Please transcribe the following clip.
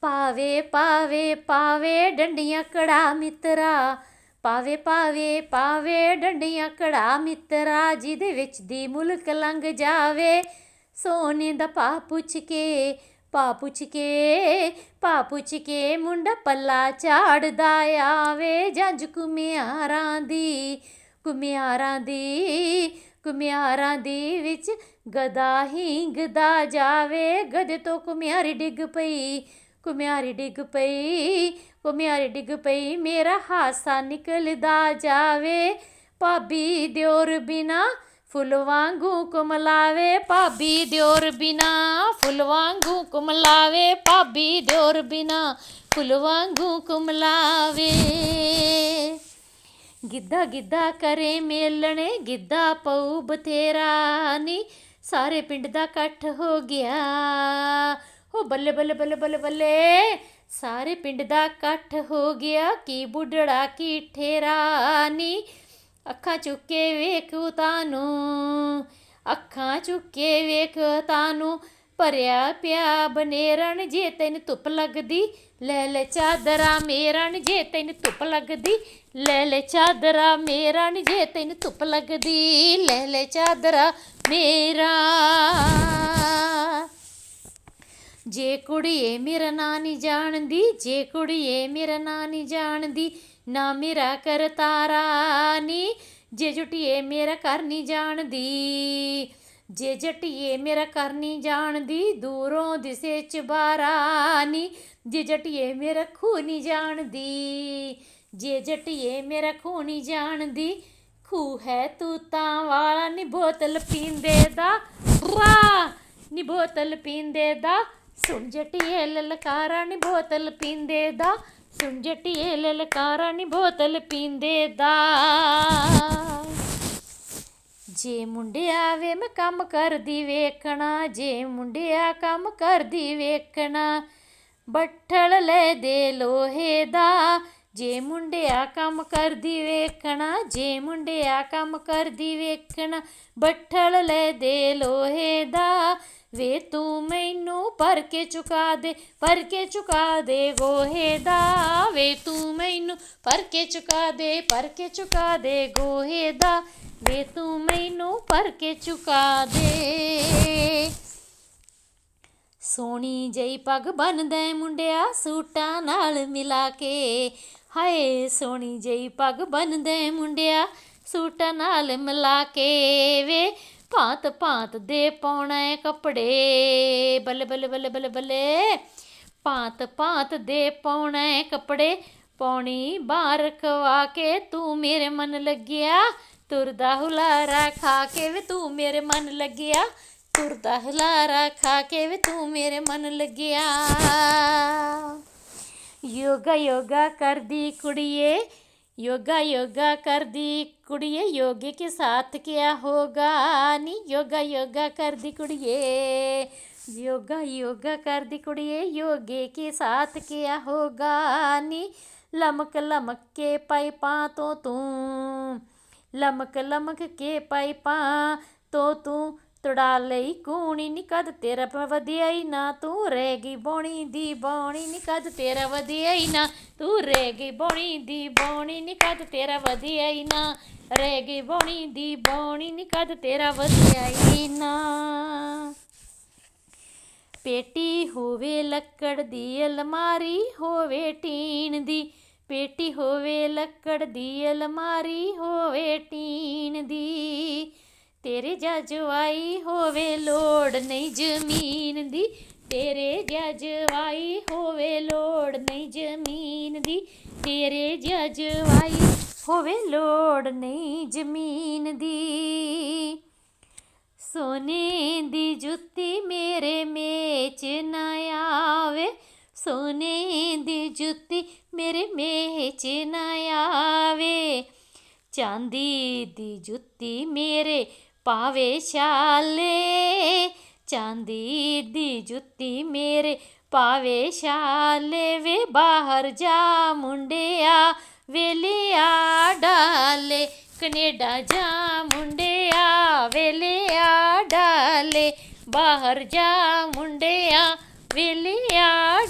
ਪਾਵੇ ਪਾਵੇ ਪਾਵੇ ਡੰਡੀਆਂ ਕੜਾ ਮਿੱਤਰਾ। ਪਾਵੇ ਪਾਵੇ ਪਾਵੇ ਡੰਡੀਆਂ ਕੜਾ ਮਿੱਤਰਾ, ਜਿਹਦੇ ਵਿੱਚ ਦੀ ਮੁਲਕ ਲੰਘ ਜਾਵੇ। ਸੋਨੇ ਦਾ ਪਾ ਪੁੱਛ ਕੇ ਪਾ ਪੁੱਛ ਕੇ ਪਾ ਪੁੱਛ ਕੇ ਮੁੰਡਾ ਪੱਲਾ ਝਾੜਦਾ ਆਵੇ। ਜੰਜ ਕੁਮਿਆਰਾਂ ਦੀ ਕੁਮਿਆਰਾਂ ਦੀ ਕੁਮਿਆਰਾਂ ਦੀ ਵਿੱਚ ਗਦਾ ਹਿੰਗਦਾ ਜਾਵੇ। ਗਦੇ ਤੋਂ ਕੁਮਿਆਰੀ ਡਿੱਗ ਪਈ ਕੁਮਿਆਰੀ ਡਿੱਗ ਪਈ ਕੁਮਿਆਰੀ ਡਿੱਗ ਪਈ, ਮੇਰਾ ਹਾਸਾ ਨਿਕਲਦਾ ਜਾਵੇ। ਭਾਬੀ ਦਿਓਰ ਬਿਨਾ ਫੁੱਲ ਵਾਂਗੂ ਕੁਮਲਾਵੇ, ਭਾਬੀ ਦਿਓਰ ਬਿਨਾ ਫੁੱਲ ਵਾਂਗੂ ਕੁਮਲਾਵੇ, ਭਾਬੀ ਦਿਓਰ ਬਿਨਾ ਫੁੱਲ ਵਾਂਗੂ ਕੁਮਲਾਵੇ। ਗਿੱਧਾ ਗਿੱਧਾ ਕਰੇ ਮੇਲਣੇ, ਗਿੱਧਾ ਪਊ ਬਥੇਰਾ ਨੀ, ਸਾਰੇ ਪਿੰਡ ਦਾ ਇਕੱਠ ਹੋ ਗਿਆ। ਹੋ ਬੱਲੇ ਬੱਲੇ ਬੱਲੇ ਬੱਲੇ ਬੱਲੇ। ਸਾਰੇ ਪਿੰਡ ਦਾ ਇਕੱਠ ਹੋ ਗਿਆ ਕੀ ਬੁੱਢੜਾ ਕੀ ਠੇਰਾ ਨੀ ਅੱਖਾਂ ਚੁੱਕੇ ਵੇਖ ਤਾਨੂੰ, ਅੱਖਾਂ ਚੁੱਕੇ ਵੇਖ ਤਾਨੂੰ। ਭਰਿਆ ਪਿਆ ਬਨੇਰਨ ਜੇ ਤੈਨੂੰ ਧੁੱਪ ਲੱਗਦੀ, ਲੈ ਲੈ ਚਾਦਰਾ ਮੇਰਨ ਜੇ ਤੈਨੂੰ ਧੁੱਪ ਲੱਗਦੀ। ਲੈ ਲੈ ਚਾਦਰਾ ਮੇਰਨ ਜੇ ਤੈਨੂੰ ਧੁੱਪ ਲੱਗਦੀ, ਲੈ ਲੈ ਚਾਦਰਾ ਮੇਰਾ। ਜੇ ਕੁੜੀਏ ਮੇਰਾ ਨਾਂ ਨਹੀਂ ਜਾਣਦੀ, ਜੇ ਕੁੜੀਏ ਮੇਰਾ ਨਾਂ ਨਹੀਂ ਜਾਣਦੀ, ਨਾ ਮੇਰਾ ਕਰਤਾਰਾ ਨੀ। ਜੇ ਜੁਟੀਏ ਮੇਰਾ ਕਰ ਨਹੀਂ ਜਾਣਦੀ, ਜੇ ਜਟੀਏ ਮੇਰਾ ਘਰ ਨਹੀਂ ਜਾਣਦੀ, ਦੂਰੋਂ ਦਿਸੇ ਚਬਾਰਾ ਨੀ। ਜੇ ਜਟੀਏ ਮੇਰਾ ਖੂ ਨਹੀਂ ਜਾਣਦੀ, ਜੇ ਜਟੀਏ ਮੇਰਾ ਖੂ ਨਹੀਂ ਜਾਣਦੀ, ਖੂ ਹੈ ਤੂੰ ਤਾਂ ਵਾਲਾ ਨੀ ਬੋਤਲ ਪੀਂਦੇ ਦਾ ਰਾ ਨੀ ਬੋਤਲ ਪੀਂਦੇ ਦਾ। ਸੁਣ ਜਟੀਏ ਲਲਕਾਰਾ ਨੀ ਬੋਤਲ ਪੀਂਦੇ ਦਾ ਸੁਣ ਜਟੀਏ ਲਲਕਾਰਾ ਨੀ ਬੋਤਲ ਪੀਂਦੇ ਦਾ। ਜੇ ਮੁੰਡਿਆ ਵੇ ਮੈਂ ਕੰਮ ਕਰਦੀ ਵੇਖਣਾ, ਜੇ ਮੁੰਡਿਆ ਕੰਮ ਕਰਦੀ ਵੇਖਣਾ, ਬੱਠਲ ਲੈ ਦੇ ਲੋਹੇ ਦਾ ਜੇ ਮੁੰਡੇ ਆ ਕੰਮ ਕਰਦੀ ਵੇਖਣਾ, ਜੇ ਮੁੰਡੇ ਆ ਕੰਮ ਕਰਦੀ ਵੇਖਣਾ, ਬੱਠਲ ਲੈ ਦੇ ਲੋਹੇ ਦਾ। ਵੇ ਤੂੰ ਮੈਨੂੰ ਭਰ ਕੇ ਚੁਕਾ ਦੇ, ਭਰ ਕੇ ਚੁਕਾ ਦੇ ਗੋਹੇ ਦਾ। ਵੇ ਤੂੰ ਮੈਨੂੰ ਭਰ ਕੇ ਚੁਕਾ ਦੇ, ਭਰ ਕੇ ਚੁਕਾ ਦੇ ਗੋਹੇ ਦਾ। ਵੇ ਤੂੰ ਮੈਨੂੰ ਭਰ ਕੇ ਚੁਕਾ ਦੇ। ਸੋਹਣੀ ਜਈ ਪੱਗ ਬੰਨਦਾ ਮੁੰਡਿਆ ਸੂਟਾਂ ਨਾਲ ਮਿਲਾ ਕੇ। ਹਾਏ ਸੋਹਣੀ ਜਈ ਪੱਗ ਬੰਨਦਾ ਮੁੰਡਿਆ, ਸੂਟਾਂ ਨਾਲ ਮਿਲਾ ਕੇ ਵੇ। ਭਾਂਤ ਭਾਂਤ ਦੇ ਪਾਉਣਾ ਏ ਕੱਪੜੇ, ਬੱਲੇ ਬੱਲੇ ਬੱਲੇ ਬੱਲੇ ਬੱਲੇ। ਭਾਂਤ ਭਾਂਤ ਦੇ ਪਾਉਣਾ ਏ ਕੱਪੜੇ, ਪੌਣੀ ਬਾਹਰ ਖਵਾ ਕੇ ਤੂੰ ਮੇਰੇ ਮਨ ਲੱਗਿਆ। ਤੁਰਦਾ ਹੁਲਾਰਾ ਖਾ ਕੇ ਵੇ ਤੂੰ ਮੇਰੇ ਮਨ ਲੱਗਿਆ। ਤੁਰਦਾ ਹੁਲਾਰਾ ਖਾ ਕੇ ਵੇ ਤੂੰ ਮੇਰੇ ਮਨ ਲੱਗਿਆ। ਯੋਗਾ ਯੋਗਾ ਕਰਦੀ ਕੁੜੀਏ योगा योगा कर दी कुड़िए योगे के साथ क्या होगा नी योगा योगा कर दी कुड़िए योगा योगा कर दी कुड़िए योगे के साथ क्या होगा नी लमक लमक के पाइपा तो तू ਲਮਕ ਲਮਕ ਕੇ ਪਾਈਪਾਂ ਤੋ ਤੂੰ ਤੜਾ ਲਈ ਕੂਣੀ ਨੀ ਕਦ ਤੇਰਾ ਪ- ਵਧੀਆ ਨਾ। ਤੂੰ ਰਹਿ ਗਈ ਬੋਣੀ ਦੀ ਬੋਣੀ ਨੀ ਕਦ ਤੇਰਾ ਵਧੀਆ ਨਾ। ਤੂੰ ਰਹਿ ਗਈ ਬੋਣੀ ਦੀ ਬੋਣੀ ਨੀ ਕਦ ਤੇਰਾ ਵਧੀਆ ਹੀ ਨਾ। ਰਹਿ ਗਈ ਬੋਣੀ ਦੀ ਬੋਣੀ ਨੀ ਕਦ ਤੇਰਾ ਵਧੀਆ ਹੀ ਨਾ। ਪੇਟੀ ਹੋਵੇ ਲੱਕੜ ਦੀ ਅਲਮਾਰੀ, ਹੋਵੇ ਟੀਨ ਦੀ। ਪੇਟੀ ਹੋਵੇ ਲੱਕੜ ਦੀ ਅਲਮਾਰੀ, ਹੋਵੇ ਟੀਨ ਦੀ। ਤੇਰੇ ਜਜਵਾਈ ਹੋਵੇ ਲੋੜ ਨਹੀਂ ਜ਼ਮੀਨ ਦੀ, ਤੇਰੇ ਜਜਵਾਈ ਹੋਵੇ ਲੋੜ ਨਹੀਂ ਜ਼ਮੀਨ ਦੀ, ਤੇਰੇ ਜਜਵਾਈ ਹੋਵੇ ਲੋੜ ਨਹੀਂ ਜ਼ਮੀਨ ਦੀ। ਸੋਨੇ ਦੀ ਜੁੱਤੀ ਮੇਰੇ ਮੇਚ ਨਾ ਆਵੇ, ਸੋਨੇ ਦੀ ਜੁੱਤੀ ਮੇਰੇ ਮੇਚ ਨਾ ਆਵੇ, ਚਾਂਦੀ ਦੀ ਜੁੱਤੀ ਮੇਰੇ ਪਾਵੇ ਛਾਲੇ, ਚਾਂਦੀ ਦੀ ਜੁੱਤੀ ਮੇਰੇ ਪਾਵੇ ਛਾਲੇ, ਵੇ ਬਾਹਰ ਜਾ ਮੁੰਡਿਆ, ਵੇਲਿਆ ਡਾਲੇ, ਕੈਨੇਡਾ ਜਾ ਮੁੰਡਿਆ, ਵੇਲਿਆ ਡਾਲੇ, ਬਾਹਰ ਜਾ ਮੁੰਡਿਆ, ਵੇਲਿਆ